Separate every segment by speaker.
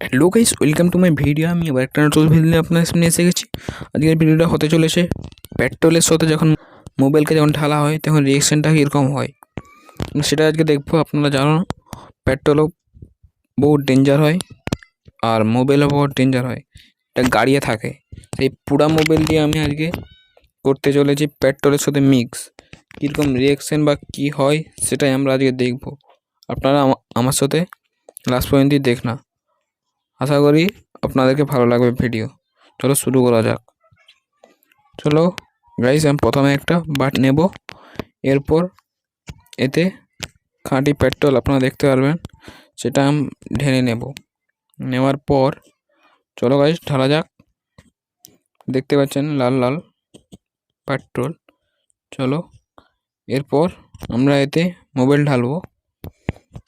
Speaker 1: Hello guys welcome to my video আমি আবার একটা নতুন ভিডিও আপনার সামনে এসে গেছি। আজকের ভিডিওটা হতে চলেছে পেট্রোলের সাথে যখন মোবাইলকে যখন ঢালা হয়, তখন রিয়েকশনটা কীরকম হয়? সেটা আজকে দেখব, আপনারা জানো পেট্রোলও বহুত ডেঞ্জার হয়, আর মোবাইলও বহুত ডেঞ্জার হয়। এটা গাড়িয়ে থাকে। সেই পুরা মোবাইল দিয়ে আমি আজকে করতে চলেছি পেট্রোলের সাথে মিক্স কীরকম রিয়েকশন বা কী হয়, সেটাই আমরা আজকে দেখব। আপনারা আমার সাথে লাস্ট পর্যন্তই দেখ না আশা করি আপনাদেরকে ভালো লাগবে ভিডিও। চলো শুরু করা যাক। চলো গাইস আমি প্রথমে একটা বাট নেব। এরপর এতে খাঁটি পেট্রোল আপনারা দেখতে পারবেন, সেটা আমি ঢেলে নেব। নেওয়ার পর, চলো গাইস ঢালা যাক। দেখতে পাচ্ছেন লাল লাল পেট্রোল। চলো, এরপর আমরা এতে মোবাইল ঢালবো।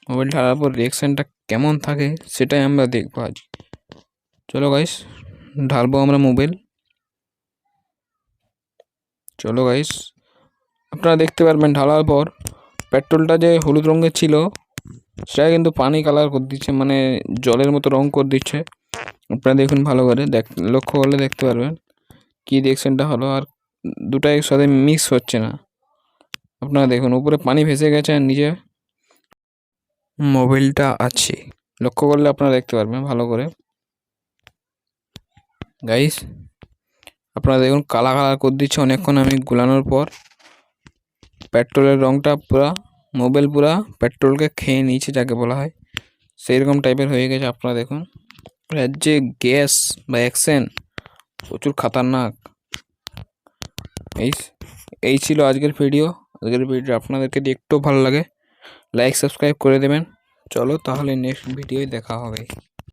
Speaker 1: মোবাইল ঢালার পর রিয়েকশানটা কেমন থাকে সেটাই আমরা দেখব আজ। চলো গাইস ঢালবো আমরা মোবাইল চলো গাইস আপনারা দেখতে পারবেন ঢালার পর পেট্রোলটা যে হলুদ রঙের ছিল, সেটা কিন্তু পানি কালার করে দিচ্ছে মানে জলের মতো রং করে দিচ্ছে। আপনারা দেখুন ভালো করে, দেখ, লক্ষ্য করলে দেখতে পারবেন কী রিয়েকশানটা হলো, আর দুটাই একসাথে মিক্স হচ্ছে না। আপনারা দেখুন, উপরে পানি ভেসে গেছে আর নিচে মোবাইলটা আছে। লক্ষ্য করলে আপনারা দেখতে পারবেন, ভালো করে। গাইস আপনারা দেখুন কালা কালার করে দিচ্ছে। অনেকক্ষণ আমি গুলানোর পর পেট্রোলের রঙটা পুরা, মোবাইল পুরা পেট্রোলকে খেয়ে নিয়েছে, যাকে বলা হয়। সেই রকম টাইপের হয়ে গেছে, আপনারা দেখুন। যে গ্যাস বা অ্যাকশন, প্রচুর খাতারনাক। এই এই ছিল আজকের ভিডিও আজকের ভিডিও আপনাদেরকে যদি একটু ভালো লাগে। লাইক সাবস্ক্রাইব করে দেবেন। চলো তাহলে নেক্সট ভিডিওয় দেখা হবে।